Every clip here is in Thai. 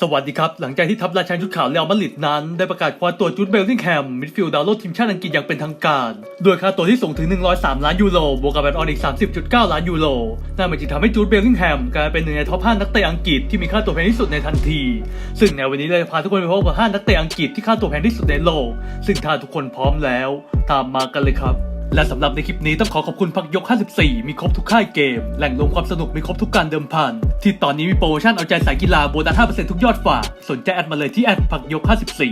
สวัสดีครับ หลังจากที่ทัพราชันชุดขาวเรอัลมาดริดนั้น ได้ประกาศคว้าตัวจูดเบลลิงแฮมมิดฟิลด์ดาวโลดทีมชาติอังกฤษอย่างเป็นทางการ โดยค่าตัวที่สูงถึง 103 ล้านยูโรบวกกับแบตออนอีก 30.9 ล้านยูโรนั่นหมายถึงทำให้จูดเบลลิงแฮมกลายเป็นหนึ่งในท็อป 5 นักเตะอังกฤษที่มีค่าตัวแพงที่สุดในทันที ซึ่งในวันนี้เลยพาทุกคนไปพบกับ 5 นักเตะอังกฤษที่ค่าตัวแพงที่สุดในโลก ซึ่งถ้าทุกคนพร้อมแล้ว ตามมากันเลยครับ และสำหรับในคลิปนี้ต้องขอขอบคุณพักยก 54 มีครบทุกค่ายเกม แหล่งรวมความสนุกมีครบทุกการเดิมพัน ที่ตอนนี้มีโปรโมชั่นเอาใจสายกีฬาโบนัส5%ทุกยอดฝากสนใจแอดมาเลยที่แอดพักยก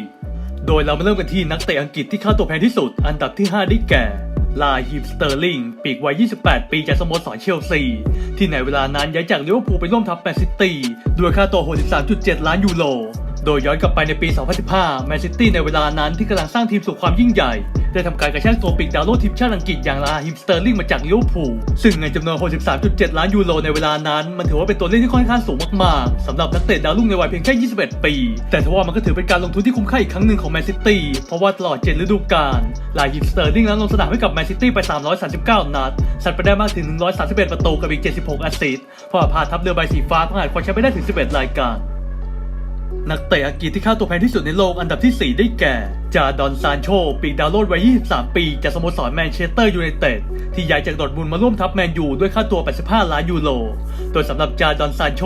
54 โดยเรามาเริ่มกันที่นักเตะอังกฤษที่ค่าตัวแพงที่สุด อันดับที่ 5 ได้แก่ลาฮิมสเตอร์ลิงปีกวัย 28 ปีจากสโมสรเชลซี ที่ในเวลานั้นย้ายจากลิเวอร์พูลไปร่วมทัพแมนซิตี้ด้วยค่าตัว 63.7 ล้านยูโรโดยย้อนกลับไปในปี 2015 แมนซิตี้ในเวลานั้นที่กำลังสร้างทีมสู่ความยิ่งใหญ่ ได้ทำการกระชากตัวปีกดาวโลทีมชาติอังกฤษอย่างลาฮิมสเตอร์ลิงมาจากลิเวอร์พูลซึ่งเงินจำนวน 63.7 ล้านยูโรในเวลานั้น มันถือว่าเป็นตัวเลขที่ค่อนข้างสูงมากๆสำหรับนักเตะดาวรุ่งในวัยเพียงแค่ 21 ปี แต่ทว่ามันก็ถือเป็นการลงทุนที่คุ้มค่าอีกครั้งหนึ่งของแมนซิตี้เพราะว่าตลอด 7 ฤดูกาลลาฮิมสเตอร์ลิงนั้นลงสนามให้กับแมนซิตี้ไป 339 นัดสัดไปได้มากถึง 131 ประตูกับอีก 76 แอสซิสต์พอพาทัพเรือใบสีฟ้าพังอาจคว้าแชมป์ไปได้ถึง 11 รายการ นักเตะอังกฤษที่ค่าตัวแพงที่สุดในโลกอันดับที่ 4 ได้แก่ จาดอนซานโช ปีกดาวโลดวัย 23 ปี จากสโมสรแมนเชสเตอร์ยูไนเต็ดที่ย้ายจากดอร์ทมุนมาร่วมทัพแมนยูด้วยค่าตัว 85 ล้านยูโร โดยสำหรับจาดอนซานโช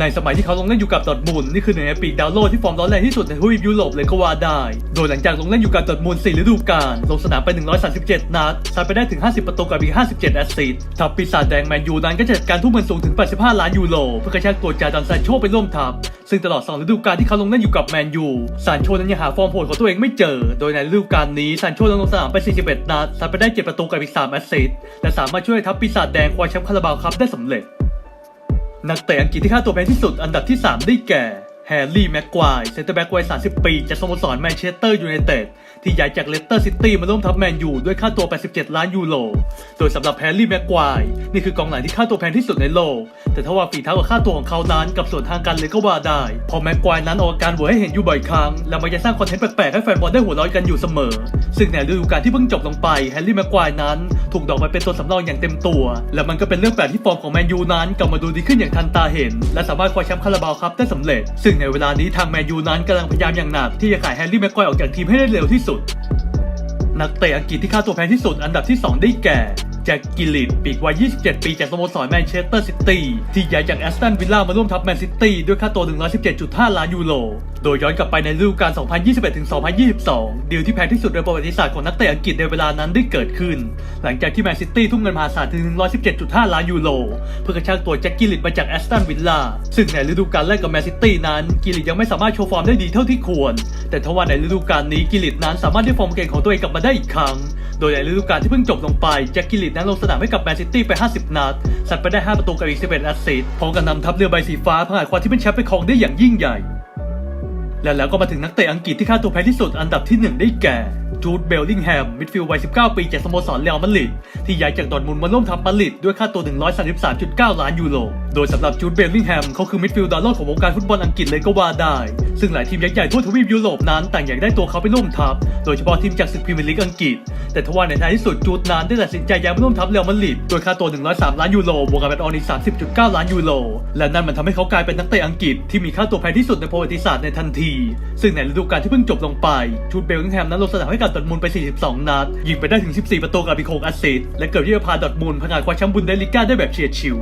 ในสมัยที่เขาลงเล่นอยู่กับดอร์ทมุนนี่คือหนึ่งในปีกดาวโลดที่ฟอร์มร้อนแรงที่สุดในทวีปยุโรปเลยก็ว่าได้ โดยหลังจากลงเล่นอยู่กับดอร์ทมุน4ฤดูกาลลงสนามไป 137 นัดซัดไปได้ถึง 50 ประตูกับอีก 57 แอสซิสต์ทัพปีศาจแดงแมนยูนั้นก็จัดการทุ่มเงินสูงถึง 85 ล้านยูโรเพื่อกระชากตัวจาดอนซานโชไปร่วมทัพ ซึ่งตลอดสองฤดูกาลที่เขาลงเล่นอยู่กับแมนยูซานโชนั้นยังหาฟอร์มโหดของตัวเองไม่เจอ โดยในฤดูกาลนี้ซานโชลงสนามไป 41 นัดซัดไปได้ 7 ประตูกับอีก 3 แอสซิสต์และสามารถช่วยทัพปีศาจแดงคว้าแชมป์คาราบาวคัพได้สำเร็จ นักเตะอังกฤษที่ค่าตัวแพงที่สุดอันดับที่ 3 ได้แก่ แฮร์รี่แม็กควายเซนเตอร์แบ็กวัย 30 ปีจากสโมสรแมนเชสเตอร์ยูไนเต็ดที่ย้ายจากเลสเตอร์ซิตี้มาร่วมทัพแมนยูด้วยค่าตัว 87 ล้านยูโร โดยสำหรับแฮร์รี่แม็กควายนี่คือกองหลังที่ค่าตัวแพงที่สุดในโลก แต่ถ้าว่าฝีเท้ากับค่าตัวของเขานั้นกับส่วนทางกันเลยก็ว่าได้เพอแม็กควายนั้นออกอาการหัวให้เห็นอยู่บ่อยครั้ง และมันจะสร้างคอนเทนต์แปลกๆให้แฟนบอลได้หัวเราะกันอยู่เสมอ ซึ่งในฤดูกาลที่เพิ่งจบลงไปแฮร์รี่แม็กควายนั้น ถูกดอกมาเป็นตัวสำรองอย่างเต็มตัว และมันก็เป็นเรื่องแปลกที่ฟอร์มของแมนยูนั้นกลับมาดูดีขึ้นอย่างทันตาเห็น และสามารถคว้าแชมป์คาราบาวคัพได้สำเร็จ ซึ่งในเวลานี้ทางแมนยูนั้นกำลังพยายามอย่างหนักที่จะขายแฮร์รี่แม็กควายออกจากทีมให้ได้เร็วที่สุด นักเตะอังกฤษที่ค่าตัวแพงที่สุดอันดับที่ 2 ได้แก่แจ็คกิลลิตปีกวัย 27 ปีจากสโมสรแมนเชสเตอร์ซิตี้ที่ย้ายจากแอสตันวิลล่ามาร่วมทัพแมนซิตี้ด้วยค่าตัว 117.5 ล้านยูโรโดยย้อนกลับไปในฤดูกาล 2021-2022 ดีลที่แพงที่สุดในประวัติศาสตร์ของนักเตะอังกฤษในเวลานั้นได้เกิดขึ้น หลังจากที่แมนซิตี้ทุ่มเงินมหาศาลถึง 117.5 ล้านยูโร เพื่อกระชากตัวแจ็คกิลลิตมาจากแอสตันวิลล่า ซึ่งในฤดูกาลแรกกับแมนซิตี้นั้น กิลลิตยังไม่สามารถโชว์ฟอร์มได้ดีเท่าที่ควร แต่ทว่าในฤดูกาลนี้กิลลิตนั้นสามารถได้ฟอร์มเก่งของตัวเองกลับมาได้อีกครั้ง โดยในฤดูกาลที่เพิ่งจบลงไป แจ็คกิลลิตนั้นลงสนามให้กับแมนซิตี้ไป 50 นัด สัดไปได้ 5 ประตูกับอีก 11 แอสซิสต์พร้อมกับนำทัพเรือใบสีฟ้าผ่านความที่เป็นแชมป์ไปครองได้อย่างยิ่งใหญ่ และแล้วก็มาถึงนักเตะอังกฤษที่ค่าตัวแพงที่สุดอันดับที่ 1 ได้แก่ จูดเบลลิงแฮม มิดฟิลด์วัย 19 ปีจากสโมสรเรอัลมาดริดที่ย้ายจากดอร์ทมุนมาร่วมทัพมาดริดด้วยค่าตัว 133.9 ล้านยูโร โดยสำหรับจูดเบลลิงแฮมเขาคือมิดฟิลด์ดาวรุ่งของวงการฟุตบอลอังกฤษเลยก็ว่าได้ ซึ่งหลายทีมยักษ์ใหญ่ทั่วทวีปยุโรปนั้นต่างอยากได้ตัวเขาไปร่วมทัพ โดยเฉพาะทีมจากศึกพรีเมียร์ลีกอังกฤษ แต่ทว่าในท้ายที่สุดจูดนั้นได้ตัดสินใจย้ายมาร่วมทัพเรอัลมาดริดโดยค่าตัว 103 ล้านยูโรบวกกับแบตออนอีก30.9 ล้านยูโร และนั่นมันทำให้เขากลายเป็นนักเตะอังกฤษที่มีค่าตัวแพงที่สุดในประวัติศาสตร์ในทันที ซึ่งในฤดูกาลที่เพิ่งจบลงไปจูดเบลลิงแฮมนั้นลงสนามให้กับดอทมุนด์ไป 42 นัด ยิงไปได้ถึง 14 ประตูกับอีก6แอสซิสต์และเกือบที่จะพาดอทมุนด์พงาดคว้าแชมป์บุนเดสลิก้าได้แบบเฉียดฉิว